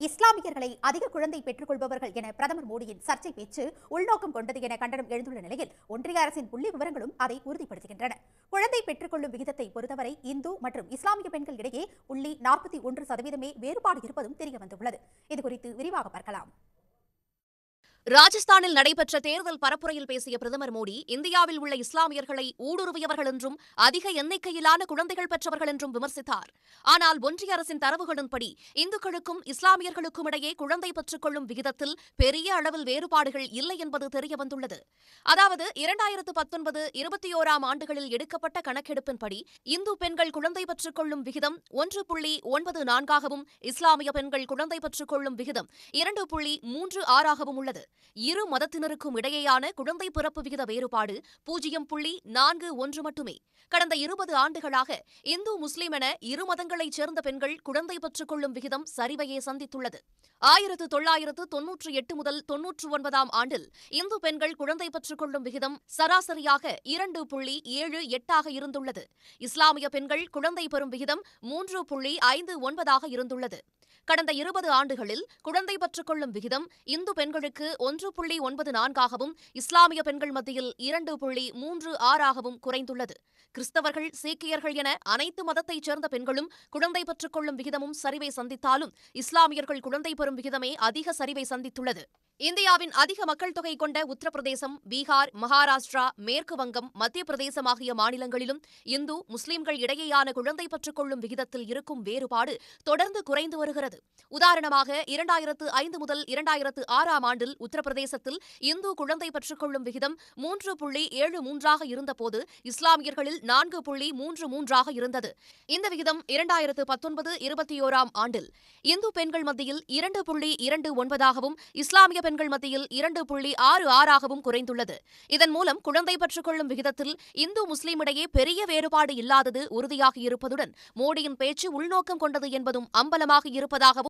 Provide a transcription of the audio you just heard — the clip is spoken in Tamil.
இஸ்லாமியர்களை அதிக குழந்தை பெற்றுக் கொள்பவர்கள் என பிரதமர் மோடியின் சர்ச்சை பேச்சு உள்நோக்கம் கொண்டது என கண்டனம் எழுந்துள்ள நிலையில் ஒன்றிய அரசின் புள்ளி விவரங்களும் அதை உறுதிப்படுத்துகின்றன. குழந்தை பெற்றுக்கொள்ளும் விகிதத்தை பொறுத்தவரை இந்து மற்றும் இஸ்லாமிய பெண்கள் இடையே புள்ளி நாற்பத்தி ஒன்று சதவீதமே வேறுபாடு இருப்பதும் தெரியவந்துள்ளது. இதுகுறித்து விரிவாக பார்க்கலாம். ராஜஸ்தானில் நடைபெற்ற தேர்தல் பரப்புரையில் பேசிய பிரதமர் மோடி இந்தியாவில் உள்ள இஸ்லாமியர்களை ஊடுருவியவர்கள் என்றும் அதிக எண்ணிக்கையிலான குழந்தைகள் பெற்றவர்கள் என்றும் விமர்சித்தார். ஆனால் ஒன்றிய அரசின் தரவுகளின்படி இந்துக்களுக்கும் இஸ்லாமியர்களுக்கும் இடையே குழந்தை பெற்றுக்கொள்ளும் விகிதத்தில் பெரிய அளவில் வேறுபாடுகள் இல்லை என்பது தெரியவந்துள்ளது. அதாவது இரண்டாயிரத்து பத்தொன்பது இருபத்தி ஓராம் ஆண்டுகளில் எடுக்கப்பட்ட கணக்கெடுப்பின்படி இந்து பெண்கள் குழந்தை பெற்றுக்கொள்ளும் விகிதம் ஒன்று புள்ளி ஒன்பது நான்காகவும் இஸ்லாமிய பெண்கள் குழந்தை பெற்றுக்கொள்ளும் விகிதம் இரண்டு புள்ளி மூன்று ஆறாகவும் உள்ளது. இரு மதத்தினருக்கும் இடையேயான குழந்தை பிறப்பு விகித வேறுபாடு பூஜ்ஜியம் புள்ளி நான்கு ஒன்று மட்டுமே. கடந்த இருபது ஆண்டுகளாக இந்து முஸ்லிம் என இரு மதங்களைச் சேர்ந்த பெண்கள் குழந்தை பெற்றுக் கொள்ளும் விகிதம் சரிவையே சந்தித்துள்ளது. ஆயிரத்து தொள்ளாயிரத்து தொன்னூற்றி எட்டு முதல் தொன்னூற்று ஒன்பதாம் ஆண்டில் இந்து பெண்கள் குழந்தை பெற்றுக் கொள்ளும் விகிதம் சராசரியாக இரண்டு புள்ளி ஏழு எட்டாக இருந்துள்ளது. இஸ்லாமிய பெண்கள் குழந்தை பெறும் விகிதம் மூன்று புள்ளி ஐந்து ஒன்பதாக இருந்துள்ளது. கடந்த இருபது ஆண்டுகளில் குழந்தை பெற்றுக்கொள்ளும் விகிதம் இந்து பெண்களுக்கு ஒன்று புள்ளி ஒன்பது நான்காகவும் இஸ்லாமிய பெண்கள் மத்தியில் இரண்டு புள்ளி மூன்று ஆறாகவும் குறைந்துள்ளது. கிறிஸ்தவர்கள் சீக்கியர்கள் என அனைத்து மதத்தைச் சேர்ந்த பெண்களும் குழந்தை பெற்றுக்கொள்ளும் விகிதமும் சரிவை சந்தித்தாலும் இஸ்லாமியர்கள் குழந்தை பெறும் விகிதமே அதிக சரிவை சந்தித்துள்ளது. இந்தியாவின் அதிக மக்கள் தொகை கொண்ட உத்தரப்பிரதேசம் பீகார் மகாராஷ்டிரா மேற்கு வங்கம் மத்திய பிரதேசம் ஆகிய மாநிலங்களிலும் இந்து முஸ்லிம்கள் இடையேயான குழந்தை பெற்றுக் கொள்ளும் விகிதத்தில் இருக்கும் வேறுபாடு தொடர்ந்து குறைந்து வருகிறது. உதாரணமாக இரண்டாயிரத்து ஐந்து முதல் இரண்டாயிரத்து ஆறாம் ஆண்டில் உத்தரப்பிரதேசத்தில் இந்து குழந்தை பற்றுக்கொள்ளும் விகிதம் மூன்று புள்ளி ஏழு மூன்றாக இருந்தபோது இஸ்லாமியர்களில் நான்கு புள்ளி மூன்று மூன்றாக இருந்தது. இந்த விகிதம் இரண்டாயிரத்து பத்தொன்பது இருபத்தி ஓராம் ஆண்டில் இந்து பெண்கள் மத்தியில் இரண்டு புள்ளி இரண்டு ஒன்பதாகவும் இஸ்லாமிய பெண்கள் மத்தியில் இரண்டு புள்ளி ஆறு ஆறாகவும் குறைந்துள்ளது. இதன் மூலம் குழந்தை பெற்றுக்கொள்ளும் விகிதத்தில் இந்து முஸ்லிம் இடையே பெரிய வேறுபாடு இல்லாதது உறுதியாகியிருப்பதுடன் மோடியின் பேச்சு உள்நோக்கம் கொண்டது என்பதும் அம்பலமாக இருப்பதாகவும்